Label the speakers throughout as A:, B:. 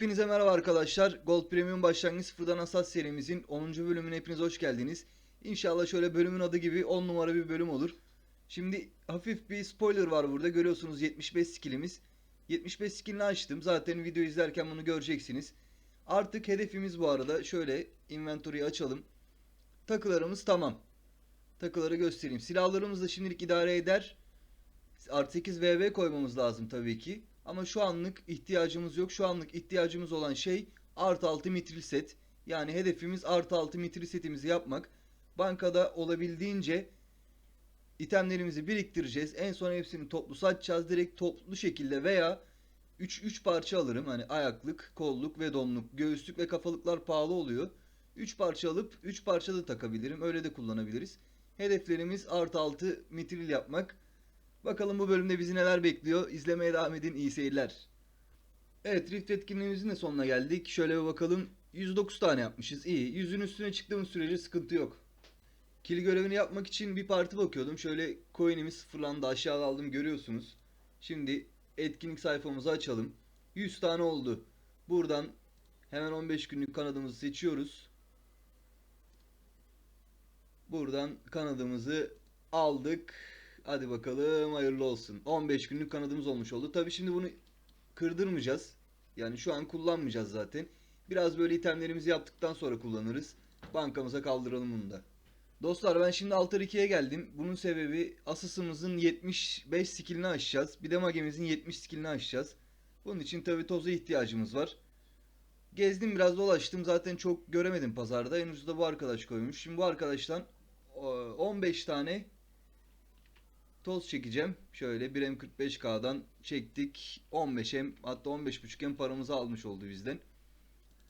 A: Hepinize merhaba arkadaşlar. Gold Premium Başlangıç Sıfırdan Asas serimizin 10. bölümüne hepiniz hoş geldiniz. İnşallah şöyle bölümün adı gibi 10 numara bir bölüm olur. Şimdi hafif bir spoiler var burada. Görüyorsunuz 75 skillimiz. 75 skillini açtım. Zaten video izlerken bunu göreceksiniz. Artık hedefimiz bu arada. Şöyle inventory'yi açalım. Takılarımız tamam. Takıları göstereyim. Silahlarımız da şimdilik idare eder. Artı 8 VV koymamız lazım tabii ki. Ama şu anlık ihtiyacımız yok. Şu anlık ihtiyacımız olan şey artı 6 mitril set. Yani hedefimiz artı 6 mitril setimizi yapmak. Bankada olabildiğince itemlerimizi biriktireceğiz. En son hepsini toplu satacağız. Direkt toplu şekilde veya 3 3 parça alırım. Hani ayaklık, kolluk ve donluk. Göğüslük ve kafalıklar pahalı oluyor. 3 parça alıp 3 parça da takabilirim. Öyle de kullanabiliriz. Hedeflerimiz artı 6 mitril yapmak. Bakalım bu bölümde bizi neler bekliyor. İzlemeye devam edin. İyi seyirler. Evet Rift etkinliğimizin de sonuna geldik. Şöyle bir bakalım. 109 tane yapmışız. İyi. Yüzün üstüne çıktığımız sürece sıkıntı yok. Kill görevini yapmak için bir parti bakıyordum. Şöyle coin'imiz sıfırlandı. Aşağıda aldım görüyorsunuz. Şimdi etkinlik sayfamızı açalım. 100 tane oldu. Buradan hemen 15 günlük kanadımızı seçiyoruz. Buradan kanadımızı aldık. Hadi bakalım hayırlı olsun. 15 günlük kanadımız olmuş oldu. Tabi şimdi bunu kırdırmayacağız. Yani şu an kullanmayacağız zaten. Biraz böyle itemlerimizi yaptıktan sonra kullanırız. Bankamıza kaldıralım bunu da. Dostlar ben şimdi Altar 2'ye geldim. Bunun sebebi asısımızın 75 skillini aşacağız. Bir de magemizin 70 skillini aşacağız. Bunun için tabi toza ihtiyacımız var. Gezdim biraz dolaştım. Zaten çok göremedim pazarda. En ucuza bu arkadaş koymuş. Şimdi bu arkadaştan e, 15 tane toz çekeceğim. Şöyle 1M45K'dan çektik. 15M hatta 15.5M paramızı almış oldu bizden.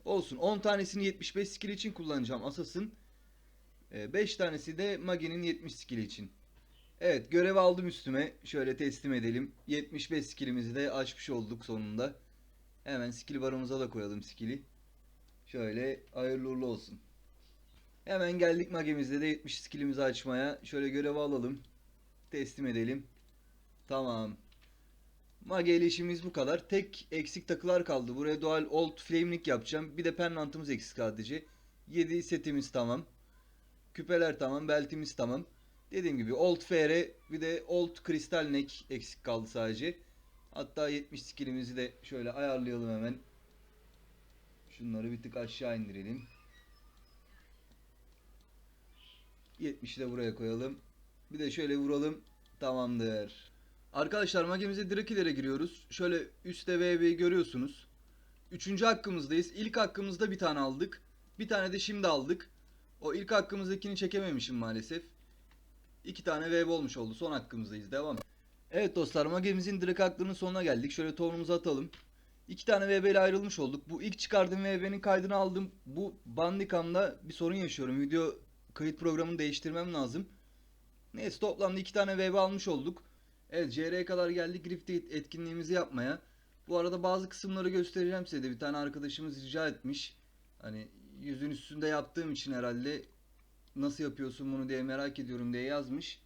A: Olsun. 10 tanesini 75 skill için kullanacağım Asas'ın. 5 tanesi de Magi'nin 70 skill için. Evet görev aldım üstüme. Şöyle teslim edelim. 75 skillimizi de açmış olduk sonunda. Hemen skill barımıza da koyalım skill'i. Şöyle hayırlı uğurlu olsun. Hemen geldik Magi'mizde de 70 skillimizi açmaya. Şöyle görevi alalım teslim edelim. Tamam. Mage ile işimiz bu kadar. Tek eksik takılar kaldı. Buraya doğal old flamelik yapacağım. Bir de pennantımız eksik sadece. 7 setimiz tamam. Küpeler tamam. Beltimiz tamam. Dediğim gibi old FR bir de old kristal neck eksik kaldı sadece. Hatta 70 skillimizi de şöyle ayarlayalım hemen. Şunları bir tık aşağı indirelim. 70'i de buraya koyalım. Bir de şöyle vuralım. Tamamdır. Arkadaşlar magemize Drakilere giriyoruz. Şöyle üstte VB'yi görüyorsunuz. Üçüncü hakkımızdayız. İlk hakkımızda bir tane aldık. Bir tane de şimdi aldık. O ilk hakkımızdakini çekememişim maalesef. İki tane VB olmuş oldu. Son hakkımızdayız. Devam. Evet dostlar magemizin direkt hakkının sonuna geldik. Şöyle tohumumuzu atalım. İki tane VB ile ayrılmış olduk. Bu ilk çıkardığım VB'nin kaydını aldım. Bu Bandicam'da bir sorun yaşıyorum. Video kayıt programını değiştirmem lazım. Neyse toplamda iki tane VB almış olduk. Evet CR'ye kadar geldik Rift etkinliğimizi yapmaya. Bu arada bazı kısımları göstereceğim size de. Bir tane arkadaşımız rica etmiş. Hani yüzün üstünde yaptığım için herhalde nasıl yapıyorsun bunu diye merak ediyorum diye yazmış.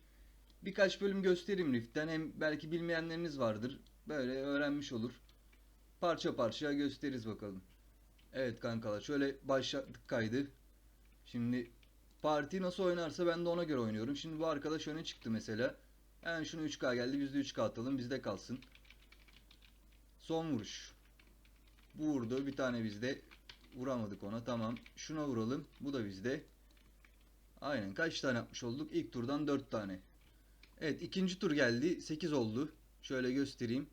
A: Birkaç bölüm göstereyim Rift'ten. Hem belki bilmeyenleriniz vardır. Böyle öğrenmiş olur. Parça parça gösteririz bakalım. Evet kankalar şöyle başlattık kaydı. Şimdi Parti nasıl oynarsa ben de ona göre oynuyorum. Şimdi bu arkadaş öne çıktı mesela. Hemen şunu 3K geldi. Biz de 3K atalım. Bizde kalsın. Son vuruş. Bu vurdu. Bir tane bizde. Vuramadık ona. Tamam. Şuna vuralım. Bu da bizde. Aynen. Kaç tane yapmış olduk? İlk turdan 4 tane. Evet. ikinci tur geldi. 8 oldu. Şöyle göstereyim.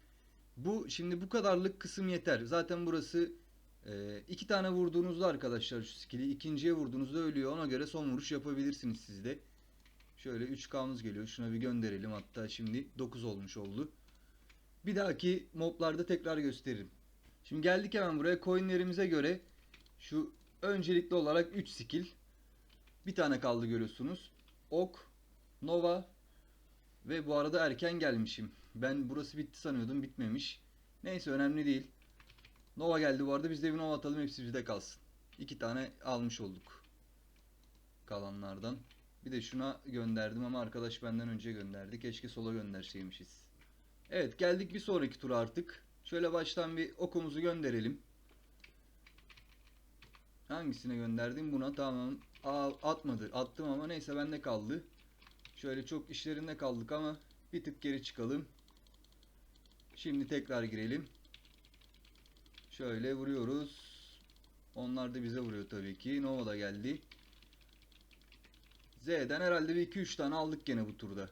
A: Bu şimdi bu kadarlık kısım yeter. Zaten burası ee, iki tane vurduğunuzda arkadaşlar şu skill'i ikinciye vurduğunuzda ölüyor. Ona göre son vuruş yapabilirsiniz siz de. Şöyle 3K'mız geliyor. Şuna bir gönderelim. Hatta şimdi 9 olmuş oldu. Bir dahaki moblarda tekrar gösteririm. Şimdi geldik hemen buraya. Coinlerimize göre şu öncelikli olarak 3 skill. Bir tane kaldı görüyorsunuz. Ok, Nova ve bu arada erken gelmişim. Ben burası bitti sanıyordum. Bitmemiş. Neyse önemli değil. Nova geldi bu arada. Biz de bir Nova atalım. Hepsi bizde kalsın. İki tane almış olduk. Kalanlardan. Bir de şuna gönderdim ama arkadaş benden önce gönderdi. Keşke sola gönderseymişiz. Evet geldik bir sonraki tura artık. Şöyle baştan bir okumuzu gönderelim. Hangisine gönderdim? Buna tamam. Aa, atmadı. Attım ama neyse bende kaldı. Şöyle çok işlerinde kaldık ama bir tık geri çıkalım. Şimdi tekrar girelim. Şöyle vuruyoruz. Onlar da bize vuruyor tabii ki. Nova da geldi. Z'den herhalde bir 2-3 tane aldık gene bu turda.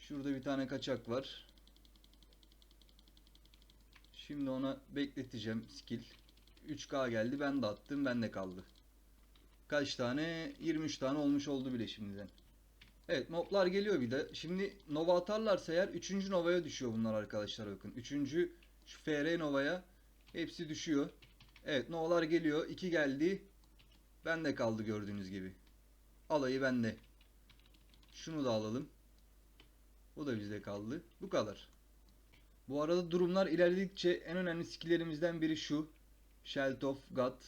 A: Şurada bir tane kaçak var. Şimdi ona bekleteceğim skill. 3K geldi ben de attım ben de kaldı. Kaç tane? 23 tane olmuş oldu bile şimdiden. Evet moblar geliyor bir de. Şimdi Nova atarlarsa eğer 3. Nova'ya düşüyor bunlar arkadaşlar bakın. 3. şu FR Nova'ya hepsi düşüyor. Evet Nova'lar geliyor. 2 geldi. Bende kaldı gördüğünüz gibi. Alayı bende. Şunu da alalım. Bu da bizde kaldı. Bu kadar. Bu arada durumlar ilerledikçe en önemli skillerimizden biri şu. Shelt of God.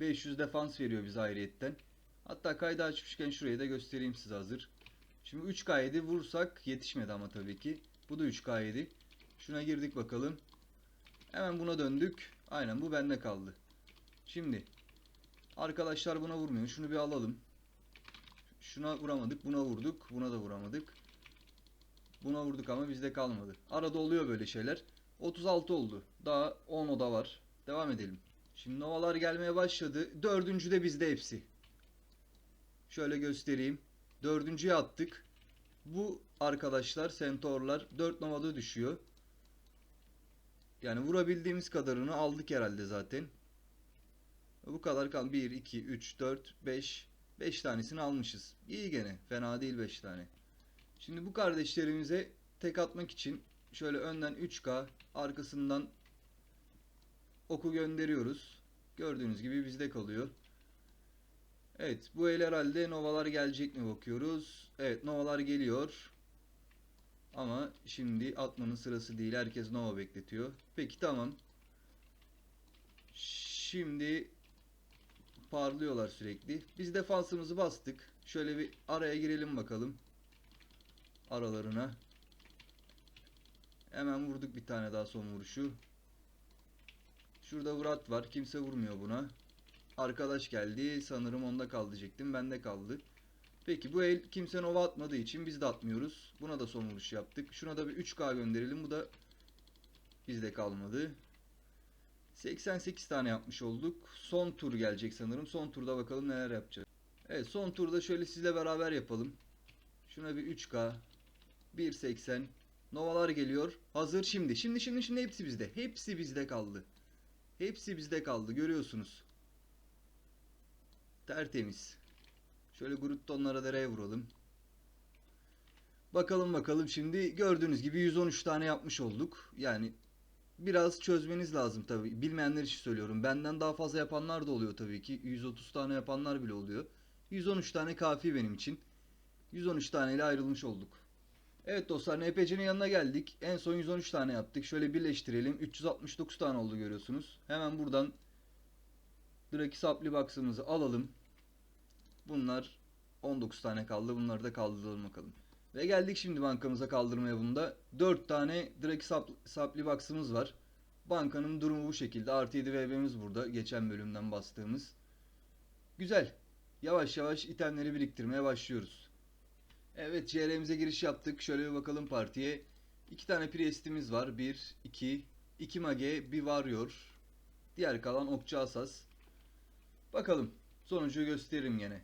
A: 500 defans veriyor bize ayrıyetten. Hatta kaydı açmışken şurayı da göstereyim size hazır. Şimdi 3K7 vursak yetişmedi ama tabii ki. Bu da 3K7. Şuna girdik bakalım. Hemen buna döndük. Aynen bu bende kaldı. Şimdi arkadaşlar buna vurmuyor. Şunu bir alalım. Şuna vuramadık. Buna vurduk. Buna da vuramadık. Buna vurduk ama bizde kalmadı. Arada oluyor böyle şeyler. 36 oldu. Daha 10 oda var. Devam edelim. Şimdi novalar gelmeye başladı. Dördüncü de bizde hepsi. Şöyle göstereyim. Dördüncüye attık. Bu arkadaşlar, sentorlar 4 novada düşüyor. Yani vurabildiğimiz kadarını aldık herhalde zaten. Bu kadar kal. 1, 2, 3, 4, 5. 5 tanesini almışız. İyi gene. Fena değil 5 tane. Şimdi bu kardeşlerimize tek atmak için şöyle önden 3K arkasından oku gönderiyoruz. Gördüğünüz gibi bizde kalıyor. Evet bu el herhalde novalar gelecek mi bakıyoruz. Evet novalar geliyor. Ama şimdi atmanın sırası değil. Herkes nova bekletiyor. Peki tamam. Şimdi parlıyorlar sürekli. Biz defansımızı bastık. Şöyle bir araya girelim bakalım. Aralarına. Hemen vurduk bir tane daha son vuruşu. Şurada Murat var. Kimse vurmuyor buna. Arkadaş geldi. Sanırım onda kaldı diyecektim. Bende kaldı. Peki bu el kimse nova atmadığı için biz de atmıyoruz. Buna da son vuruş yaptık. Şuna da bir 3K gönderelim. Bu da bizde kalmadı. 88 tane yapmış olduk. Son tur gelecek sanırım. Son turda bakalım neler yapacağız. Evet son turda şöyle sizle beraber yapalım. Şuna bir 3K. 1.80. Novalar geliyor. Hazır şimdi. Şimdi şimdi şimdi hepsi bizde. Hepsi bizde kaldı. Hepsi bizde kaldı. Görüyorsunuz. Tertemiz. Şöyle Gruttonlara dereye vuralım. Bakalım bakalım şimdi gördüğünüz gibi 113 tane yapmış olduk. Yani biraz çözmeniz lazım tabii. Bilmeyenler için söylüyorum. Benden daha fazla yapanlar da oluyor tabii ki. 130 tane yapanlar bile oluyor. 113 tane kafi benim için. 113 taneyle ayrılmış olduk. Evet dostlar NPC'nin yanına geldik. En son 113 tane yaptık. Şöyle birleştirelim. 369 tane oldu görüyorsunuz. Hemen buradan Draki Supply Box'ımızı alalım. Bunlar 19 tane kaldı. Bunları da kaldıralım bakalım. Ve geldik şimdi bankamıza kaldırmaya bunda. 4 tane Draki Supp- Supply Box'ımız var. Bankanın durumu bu şekilde. Artı 7 VB'miz burada. Geçen bölümden bastığımız. Güzel. Yavaş yavaş itemleri biriktirmeye başlıyoruz. Evet CR'mize giriş yaptık. Şöyle bir bakalım partiye. İki tane Priest'imiz var. Bir, iki, iki Mage, bir Warrior. Diğer kalan Okçu Asas. Bakalım. Sonucu gösteririm gene.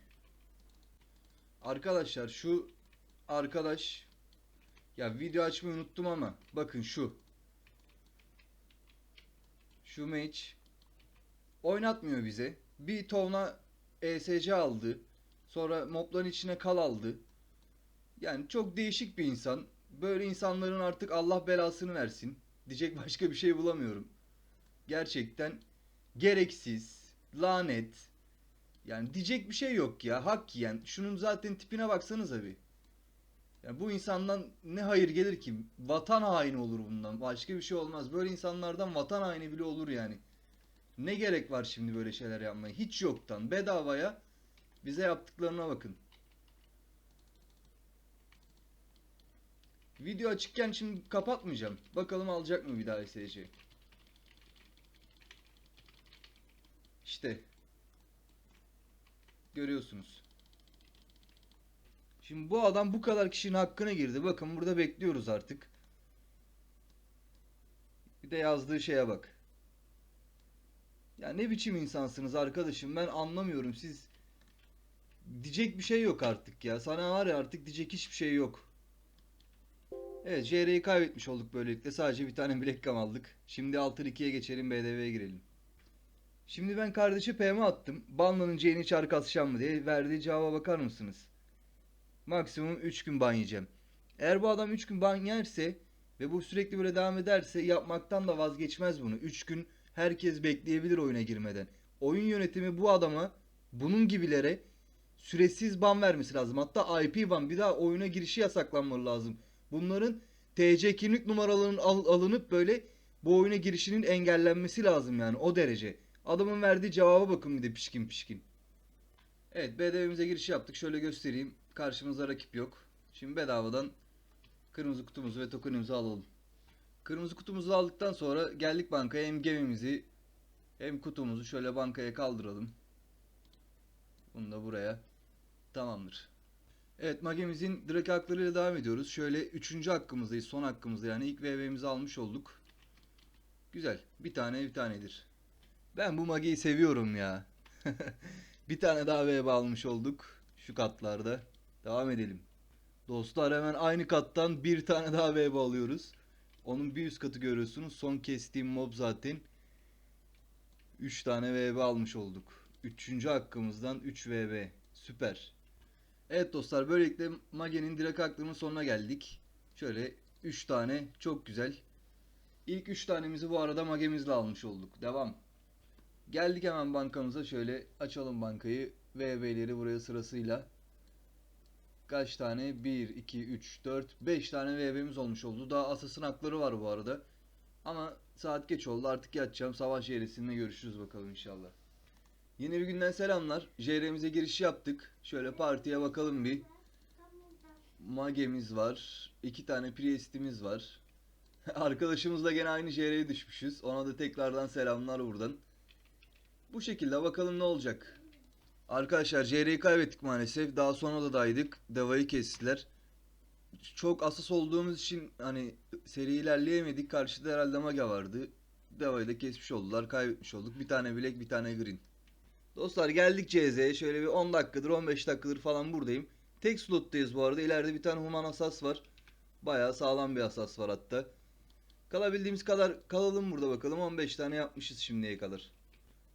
A: Arkadaşlar şu arkadaş ya video açmayı unuttum ama bakın şu. Şu match oynatmıyor bize. Bir tovna ESC aldı. Sonra mobların içine kal aldı. Yani çok değişik bir insan. Böyle insanların artık Allah belasını versin. Diyecek başka bir şey bulamıyorum. Gerçekten gereksiz, lanet. Yani diyecek bir şey yok ya. Hak yiyen. Şunun zaten tipine baksanıza bir. Yani bu insandan ne hayır gelir ki? Vatan haini olur bundan. Başka bir şey olmaz. Böyle insanlardan vatan haini bile olur yani. Ne gerek var şimdi böyle şeyler yapmaya? Hiç yoktan bedavaya bize yaptıklarına bakın. Video açıkken şimdi kapatmayacağım. Bakalım alacak mı bir daha SC. İşte görüyorsunuz. Şimdi bu adam bu kadar kişinin hakkına girdi. Bakın burada bekliyoruz artık. Bir de yazdığı şeye bak. Ya ne biçim insansınız arkadaşım ben anlamıyorum siz diyecek bir şey yok artık ya. Sana var ya artık diyecek hiçbir şey yok. Evet JR'yi kaybetmiş olduk böylelikle. Sadece bir tane bilek kam aldık. Şimdi 6-2'ye geçelim BDV'ye girelim. Şimdi ben kardeşe PM attım. Banlanınca yeni çark atacağım mı diye verdiği cevaba bakar mısınız? Maksimum 3 gün ban yiyeceğim. Eğer bu adam 3 gün ban yerse ve bu sürekli böyle devam ederse yapmaktan da vazgeçmez bunu. 3 gün herkes bekleyebilir oyuna girmeden. Oyun yönetimi bu adama bunun gibilere süresiz ban vermesi lazım. Hatta IP ban bir daha oyuna girişi yasaklanmalı lazım. Bunların TC kimlik numaralarının al- alınıp böyle bu oyuna girişinin engellenmesi lazım yani o derece. Adamın verdiği cevaba bakın bir de pişkin pişkin. Evet BDV'mize giriş yaptık. Şöyle göstereyim. Karşımızda rakip yok. Şimdi bedavadan kırmızı kutumuzu ve tokenimizi alalım. Kırmızı kutumuzu aldıktan sonra geldik bankaya hem gemimizi hem kutumuzu şöyle bankaya kaldıralım. Bunu da buraya. Tamamdır. Evet magemizin direkt haklarıyla devam ediyoruz. Şöyle üçüncü hakkımızdayız. Son hakkımızda yani ilk VV'mizi almış olduk. Güzel. Bir tane bir tanedir. Ben bu mageyi seviyorum ya. bir tane daha VV almış olduk. Şu katlarda. Devam edelim. Dostlar hemen aynı kattan bir tane daha VV alıyoruz. Onun bir üst katı görüyorsunuz. Son kestiğim mob zaten. 3 tane VV almış olduk. Üçüncü hakkımızdan 3 VV. Süper. Evet dostlar böylelikle Mage'nin direkt hakkının sonuna geldik. Şöyle 3 tane çok güzel. İlk 3 tanemizi bu arada Mage'mizle almış olduk. Devam. Geldik hemen bankamıza şöyle açalım bankayı. VV'leri buraya sırasıyla. Kaç tane? 1, 2, 3, 4, 5 tane VV'miz olmuş oldu. Daha asasın hakları var bu arada. Ama saat geç oldu artık yatacağım. Savaş yerisinde görüşürüz bakalım inşallah. Yeni bir günden selamlar. JR'mize giriş yaptık. Şöyle partiye bakalım bir. Mage'miz var. iki tane Priest'imiz var. Arkadaşımızla gene aynı JR'ye düşmüşüz. Ona da tekrardan selamlar buradan. Bu şekilde bakalım ne olacak. Arkadaşlar JR'yi kaybettik maalesef. Daha sonra da daydık. Deva'yı kestiler. Çok asas olduğumuz için hani seri ilerleyemedik. Karşıda herhalde Mage vardı. Deva'yı da kesmiş oldular. Kaybetmiş olduk. Bir tane bilek bir tane green. Dostlar geldik CZ'ye. Şöyle bir 10 dakikadır 15 dakikadır falan buradayım. Tek slottayız bu arada. İleride bir tane human asas var. Bayağı sağlam bir asas var hatta. Kalabildiğimiz kadar kalalım burada bakalım. 15 tane yapmışız şimdiye kadar.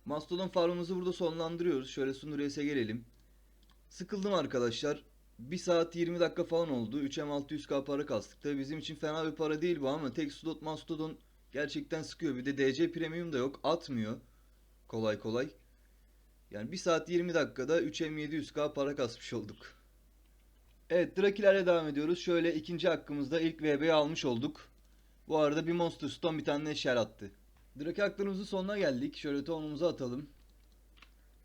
A: Mastodon farmımızı burada sonlandırıyoruz. Şöyle Sundures'e gelelim. Sıkıldım arkadaşlar. 1 saat 20 dakika falan oldu. 3M 600k para kastık. Tabi bizim için fena bir para değil bu ama tek slot Mastodon gerçekten sıkıyor. Bir de DC Premium da yok. Atmıyor. Kolay kolay. Yani 1 saat 20 dakikada 3M 700k para kasmış olduk. Evet Drakilerle devam ediyoruz. Şöyle ikinci hakkımızda ilk VB'yi almış olduk. Bu arada bir Monster Stone bir tane Shell attı. Draki haklarımızın sonuna geldik. Şöyle tonumuzu atalım.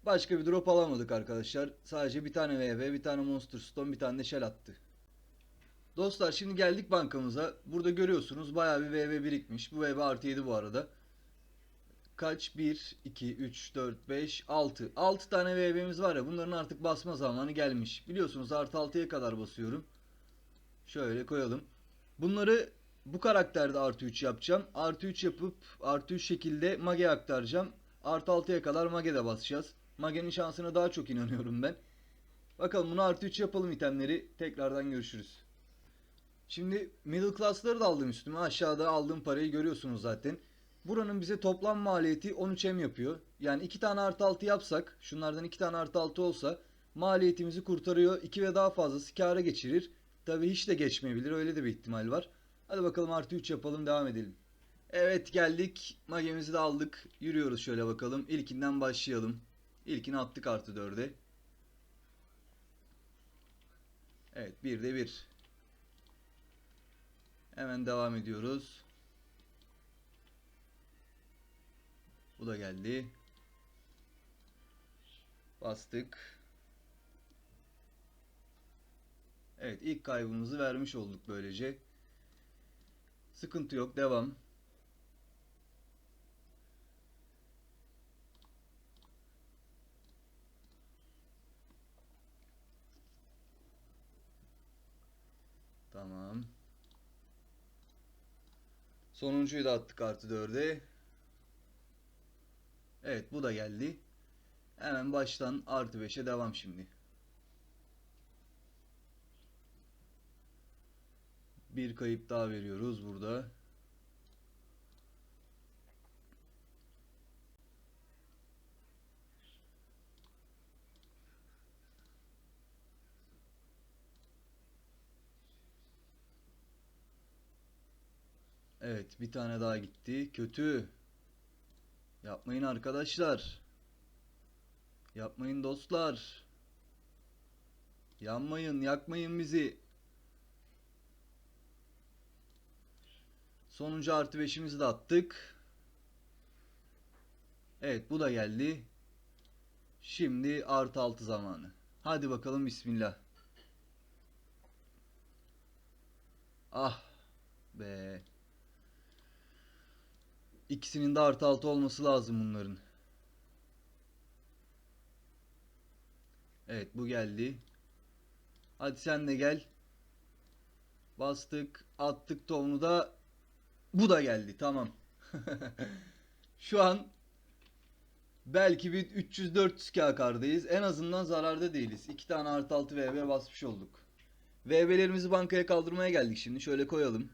A: Başka bir drop alamadık arkadaşlar. Sadece bir tane VB, bir tane Monster Stone, bir tane de Shell attı. Dostlar şimdi geldik bankamıza. Burada görüyorsunuz bayağı bir VB birikmiş. Bu VB artı 7 bu arada. Kaç? 1, 2, 3, 4, 5, 6. 6 tane VB'miz var ya bunların artık basma zamanı gelmiş. Biliyorsunuz artı 6'ya kadar basıyorum. Şöyle koyalım. Bunları bu karakterde artı 3 yapacağım. Artı 3 yapıp artı 3 şekilde Mage'ye aktaracağım. Artı 6'ya kadar Mage'de basacağız. Mage'nin şansına daha çok inanıyorum ben. Bakalım bunu artı 3 yapalım itemleri. Tekrardan görüşürüz. Şimdi middle class'ları da aldım üstüme. Aşağıda aldığım parayı görüyorsunuz zaten. Buranın bize toplam maliyeti 13M yapıyor. Yani 2 tane artı 6 yapsak, şunlardan 2 tane artı 6 olsa maliyetimizi kurtarıyor. 2 ve daha fazlası kâra geçirir. Tabi hiç de geçmeyebilir. Öyle de bir ihtimal var. Hadi bakalım artı 3 yapalım devam edelim. Evet geldik. Magemizi de aldık. Yürüyoruz şöyle bakalım. İlkinden başlayalım. İlkini attık artı 4'e. Evet bir de bir. Hemen devam ediyoruz. Bu da geldi. Bastık. Evet ilk kaybımızı vermiş olduk böylece. Sıkıntı yok. Devam. Tamam. Sonuncuyu da attık artı 4'e. Evet bu da geldi. Hemen baştan artı 5'e devam şimdi. Bir kayıp daha veriyoruz burada. Evet, bir tane daha gitti. Kötü. Yapmayın arkadaşlar. Yapmayın dostlar. Yanmayın, yakmayın bizi. Sonuncu artı 5'imizi de attık. Evet, bu da geldi. Şimdi artı 6 zamanı. Hadi bakalım bismillah. Ah be. İkisinin de artı 6 olması lazım bunların. Evet bu geldi. Hadi sen de gel. Bastık, attık tovunu da. Bu da geldi. Tamam. Şu an belki bir 300-400 kâkardayız. En azından zararda değiliz. İki tane artı 6 VB basmış olduk. VB'lerimizi bankaya kaldırmaya geldik şimdi. Şöyle koyalım.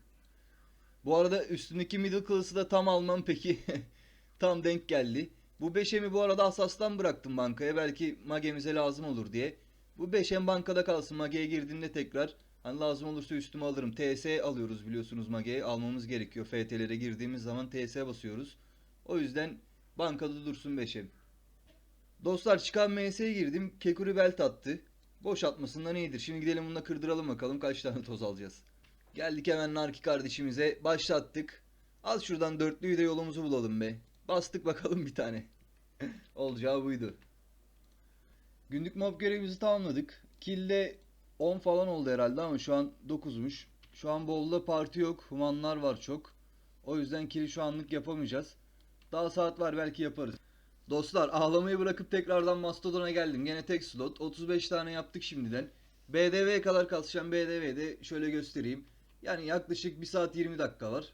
A: Bu arada üstündeki middle class'ı da tam almam peki. tam denk geldi. Bu 5M'i bu arada Asas'tan bıraktım bankaya. Belki Mage'mize lazım olur diye. Bu 5M bankada kalsın. Mage'ye girdiğinde tekrar hani lazım olursa üstüme alırım. TS alıyoruz biliyorsunuz Mage'ye. Almamız gerekiyor. FT'lere girdiğimiz zaman TS basıyoruz. O yüzden bankada dursun 5M. Dostlar çıkan MS'ye girdim. Kekuri belt attı. Boş atmasından iyidir. Şimdi gidelim bununla kırdıralım bakalım kaç tane toz alacağız. Geldik hemen Narki kardeşimize. Başlattık. Az şuradan dörtlüyü de yolumuzu bulalım be. Bastık bakalım bir tane. Olacağı buydu. Günlük mob görevimizi tamamladık. Kill'de 10 falan oldu herhalde ama şu an 9'muş. Şu an Bolu'da parti yok. Humanlar var çok. O yüzden kill'i şu anlık yapamayacağız. Daha saat var belki yaparız. Dostlar ağlamayı bırakıp tekrardan Mastodon'a geldim. Gene tek slot. 35 tane yaptık şimdiden. BDV'ye kadar kalkacağım. BDV'de şöyle göstereyim. Yani yaklaşık 1 saat 20 dakika var.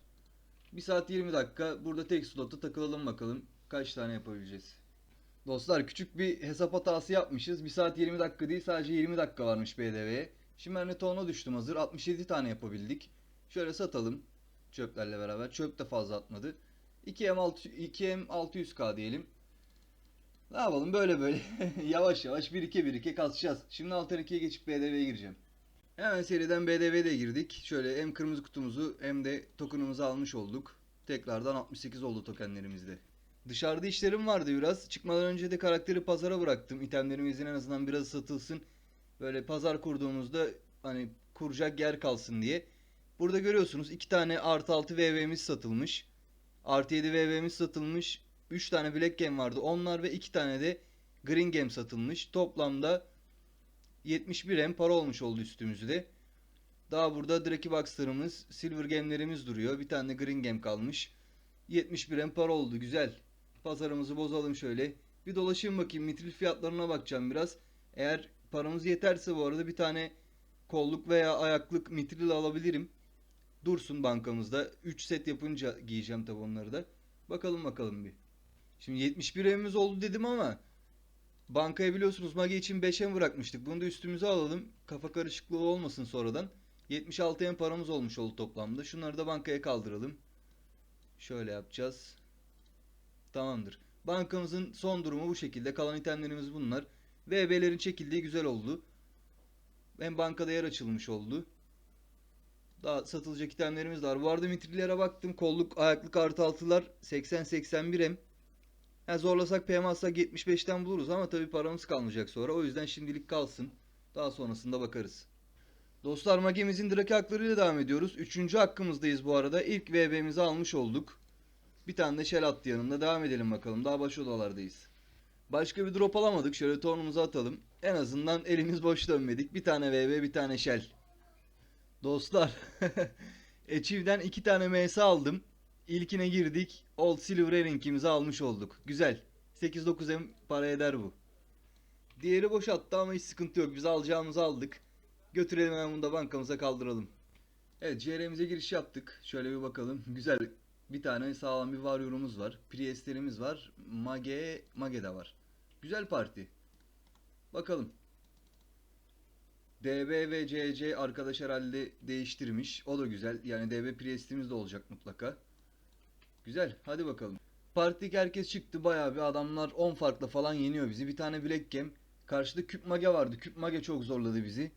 A: 1 saat 20 dakika burada tek slotta takılalım bakalım kaç tane yapabileceğiz. Dostlar küçük bir hesap hatası yapmışız. 1 saat 20 dakika değil sadece 20 dakika varmış BDV'ye. Şimdi ben tona düştüm hazır. 67 tane yapabildik. Şöyle satalım çöplerle beraber. Çöp de fazla atmadı. 2M, 6, 2M 600k diyelim. Ne yapalım böyle böyle yavaş yavaş 1-2 1-2 kasacağız. Şimdi Alter 2'ye geçip BDV'ye gireceğim. Hemen seriden BDV'de girdik. Şöyle hem kırmızı kutumuzu hem de tokenımızı almış olduk. Tekrardan 68 oldu tokenlerimizde. Dışarıda işlerim vardı biraz. Çıkmadan önce de karakteri pazara bıraktım. İtemlerimizin en azından biraz satılsın. Böyle pazar kurduğumuzda hani kuracak yer kalsın diye. Burada görüyorsunuz iki tane artı 6 VV'miz satılmış. Artı 7 VV'miz satılmış. 3 tane Black Gem vardı. Onlar ve 2 tane de Green Gem satılmış. Toplamda 71 M para olmuş oldu üstümüzde. Daha burada Draki Box'larımız, Silver Gem'lerimiz duruyor. Bir tane de Green Gem kalmış. 71 M para oldu. Güzel. Pazarımızı bozalım şöyle. Bir dolaşayım bakayım. Mitril fiyatlarına bakacağım biraz. Eğer paramız yeterse bu arada bir tane kolluk veya ayaklık mitril alabilirim. Dursun bankamızda. 3 set yapınca giyeceğim tabi onları da. Bakalım bakalım bir. Şimdi 71 evimiz oldu dedim ama bankaya biliyorsunuz Mage için 5 em bırakmıştık. Bunu da üstümüze alalım. Kafa karışıklığı olmasın sonradan. 76 em paramız olmuş oldu toplamda. Şunları da bankaya kaldıralım. Şöyle yapacağız. Tamamdır. Bankamızın son durumu bu şekilde. Kalan itemlerimiz bunlar. VB'lerin çekildiği güzel oldu. Hem bankada yer açılmış oldu. Daha satılacak itemlerimiz var. Bu arada mitrillere baktım. Kolluk, ayaklık artı altılar 80-81 em. Yani zorlasak PM alsak 75'ten buluruz ama tabi paramız kalmayacak sonra. O yüzden şimdilik kalsın. Daha sonrasında bakarız. Dostlar magemizin direkt haklarıyla devam ediyoruz. Üçüncü hakkımızdayız bu arada. İlk VB'mizi almış olduk. Bir tane de shell attı yanında. Devam edelim bakalım. Daha baş odalardayız. Başka bir drop alamadık. Şöyle tonumuzu atalım. En azından elimiz boş dönmedik. Bir tane VB bir tane shell. Dostlar. Achieve'den iki tane MS aldım. İlkine girdik. Old Silver Earring'imizi almış olduk. Güzel. 8-9 M para eder bu. Diğeri boş attı ama hiç sıkıntı yok. Biz alacağımızı aldık. Götürelim hemen bunu da bankamıza kaldıralım. Evet CR'mize giriş yaptık. Şöyle bir bakalım. Güzel. Bir tane sağlam bir Warrior'umuz var. Priestlerimiz var. Mage, Mage de var. Güzel parti. Bakalım. DB ve CC arkadaş herhalde değiştirmiş. O da güzel. Yani DB Priest'imiz de olacak mutlaka. Güzel. Hadi bakalım. Partideki herkes çıktı. Bayağı bir adamlar 10 farkla falan yeniyor bizi. Bir tane Black Gem. Karşıda Küp Mage vardı. Küp Mage çok zorladı bizi.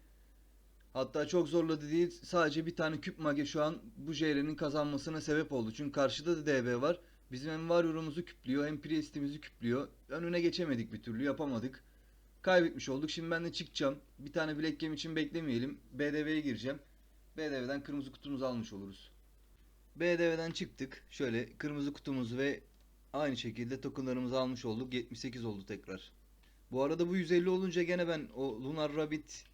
A: Hatta çok zorladı değil. Sadece bir tane Küp Mage şu an bu JR'nin kazanmasına sebep oldu. Çünkü karşıda da DB var. Bizim hem Warrior'umuzu küplüyor hem Priest'imizi küplüyor. Önüne geçemedik bir türlü. Yapamadık. Kaybetmiş olduk. Şimdi ben de çıkacağım. Bir tane Black Gem için beklemeyelim. BDV'ye gireceğim. BDV'den kırmızı kutumuzu almış oluruz. BDV'den çıktık. Şöyle kırmızı kutumuzu ve aynı şekilde tokenlarımızı almış olduk. 78 oldu tekrar. Bu arada bu 150 olunca gene ben o Lunar Rabbit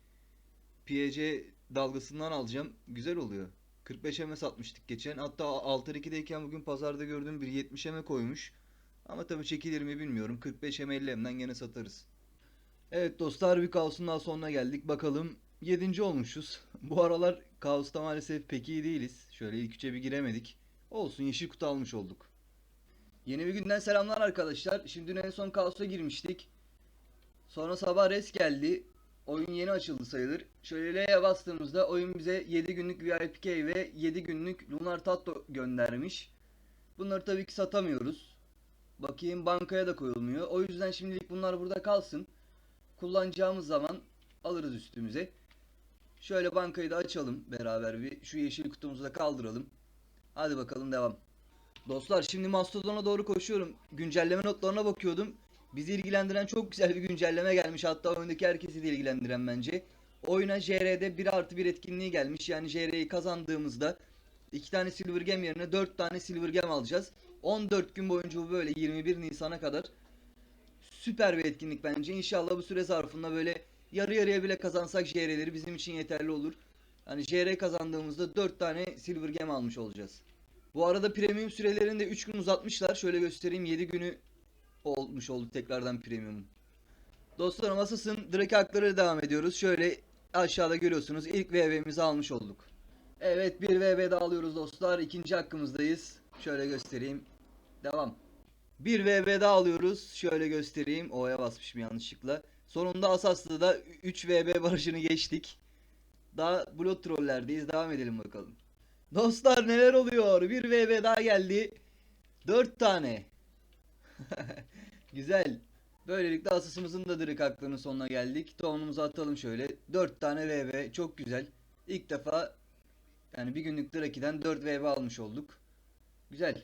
A: PEC dalgasından alacağım. Güzel oluyor. 45 eme satmıştık geçen. Hatta Altar 2'deyken bugün pazarda gördüğüm bir 70 eme koymuş. Ama tabii çekilir mi bilmiyorum. 45 eme 50 emden gene satarız. Evet dostlar bir kaosun daha sonuna geldik. Bakalım 7. olmuşuz. Bu aralar kaosta maalesef pek iyi değiliz. Şöyle ilk üçe bir giremedik. Olsun yeşil kutu almış olduk. Yeni bir günden selamlar arkadaşlar. Şimdi en son kaosa girmiştik. Sonra sabah res geldi. Oyun yeni açıldı sayılır. Şöyle L'ye bastığımızda oyun bize 7 günlük VIP ve 7 günlük Lunar Tatto göndermiş. Bunları tabii ki satamıyoruz. Bakayım bankaya da koyulmuyor. O yüzden şimdilik bunlar burada kalsın. Kullanacağımız zaman alırız üstümüze. Şöyle bankayı da açalım beraber bir. Şu yeşil kutumuzu da kaldıralım. Hadi bakalım devam. Dostlar şimdi Mastodon'a doğru koşuyorum. Güncelleme notlarına bakıyordum. Bizi ilgilendiren çok güzel bir güncelleme gelmiş. Hatta oyundaki herkesi de ilgilendiren bence. Oyuna JR'de 1 artı 1 etkinliği gelmiş. Yani JR'yi kazandığımızda 2 tane Silver Gem yerine 4 tane Silver Gem alacağız. 14 gün boyunca bu böyle 21 Nisan'a kadar süper bir etkinlik bence. İnşallah bu süre zarfında böyle yarı yarıya bile kazansak JR'leri bizim için yeterli olur. Hani JR kazandığımızda 4 tane Silver Gem almış olacağız. Bu arada premium sürelerini de 3 gün uzatmışlar. Şöyle göstereyim 7 günü olmuş oldu tekrardan premium. Dostlarım nasılsın? Drake hakları devam ediyoruz. Şöyle aşağıda görüyorsunuz ilk VV'mizi almış olduk. Evet bir VV daha alıyoruz dostlar. İkinci hakkımızdayız. Şöyle göstereyim. Devam. Bir VV daha alıyoruz. Şöyle göstereyim. O'ya basmışım yanlışlıkla. Sonunda Asas'ta da 3 VB barajını geçtik. Daha Blood Troll'lerdeyiz. Devam edelim bakalım. Dostlar neler oluyor? Bir VB daha geldi. 4 tane. Güzel. Böylelikle asasımızın da direkt aklının sonuna geldik. Tohumumuzu atalım şöyle. 4 tane VB. Çok güzel. İlk defa yani bir günlük Draki'den 4 VB almış olduk. Güzel.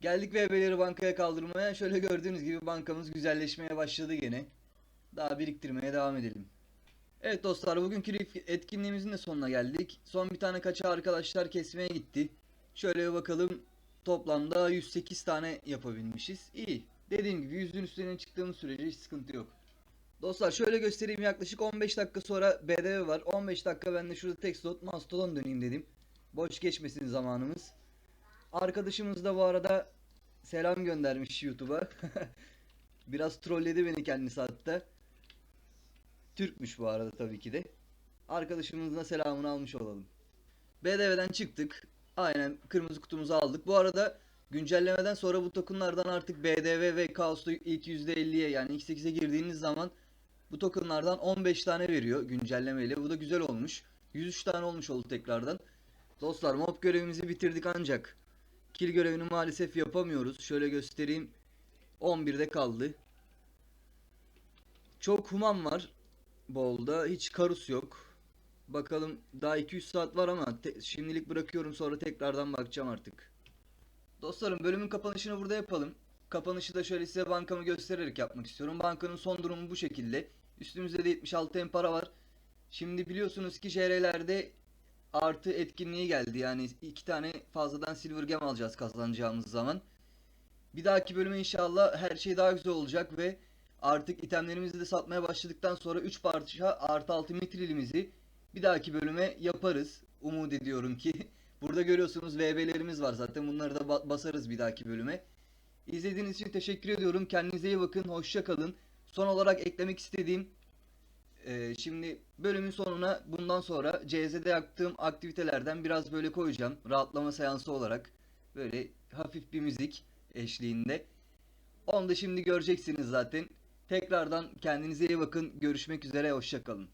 A: Geldik VB'leri bankaya kaldırmaya. Şöyle gördüğünüz gibi bankamız güzelleşmeye başladı gene. Daha biriktirmeye devam edelim. Evet dostlar bugünkü etkinliğimizin de sonuna geldik. Son bir tane kaça arkadaşlar kesmeye gitti. Şöyle bir bakalım. Toplamda 108 tane yapabilmişiz. İyi. Dediğim gibi yüzün üstüne çıktığımız sürece hiç sıkıntı yok. Dostlar şöyle göstereyim yaklaşık 15 dakika sonra BDV var. 15 dakika ben de şurada tek slot mastodon döneyim dedim. Boş geçmesin zamanımız. Arkadaşımız da bu arada selam göndermiş YouTube'a. Biraz trolledi beni kendisi hatta. Türkmüş bu arada tabii ki de. Arkadaşımızın selamını almış olalım. BDV'den çıktık. Aynen kırmızı kutumuzu aldık. Bu arada güncellemeden sonra bu tokenlardan artık BDV ve Kaos'ta ilk %50'ye yani X8'e girdiğiniz zaman bu tokenlardan 15 tane veriyor güncellemeyle. Bu da güzel olmuş. 103 tane olmuş oldu tekrardan. Dostlar mob görevimizi bitirdik ancak kill görevini maalesef yapamıyoruz. Şöyle göstereyim. 11'de kaldı. Çok human var. Bolda hiç karus yok. Bakalım daha 200 saat var ama şimdilik bırakıyorum sonra tekrardan bakacağım artık. Dostlarım bölümün kapanışını burada yapalım. Kapanışı da şöyle size bankamı göstererek yapmak istiyorum. Bankanın son durumu bu şekilde. Üstümüzde de 76 en para var. Şimdi biliyorsunuz ki JR'lerde artı etkinliği geldi. Yani iki tane fazladan silver gem alacağız kazanacağımız zaman. Bir dahaki bölüme inşallah her şey daha güzel olacak ve artık itemlerimizi de satmaya başladıktan sonra 3 parça artı 6 mitrilimizi bir dahaki bölüme yaparız. Umut ediyorum ki. Burada görüyorsunuz VB'lerimiz var zaten bunları da ba- basarız bir dahaki bölüme. İzlediğiniz için teşekkür ediyorum. Kendinize iyi bakın. Hoşça kalın. Son olarak eklemek istediğim e, şimdi bölümün sonuna bundan sonra CZ'de yaptığım aktivitelerden biraz böyle koyacağım. Rahatlama seansı olarak. Böyle hafif bir müzik eşliğinde. Onu da şimdi göreceksiniz zaten. Tekrardan kendinize iyi bakın. Görüşmek üzere. Hoşçakalın.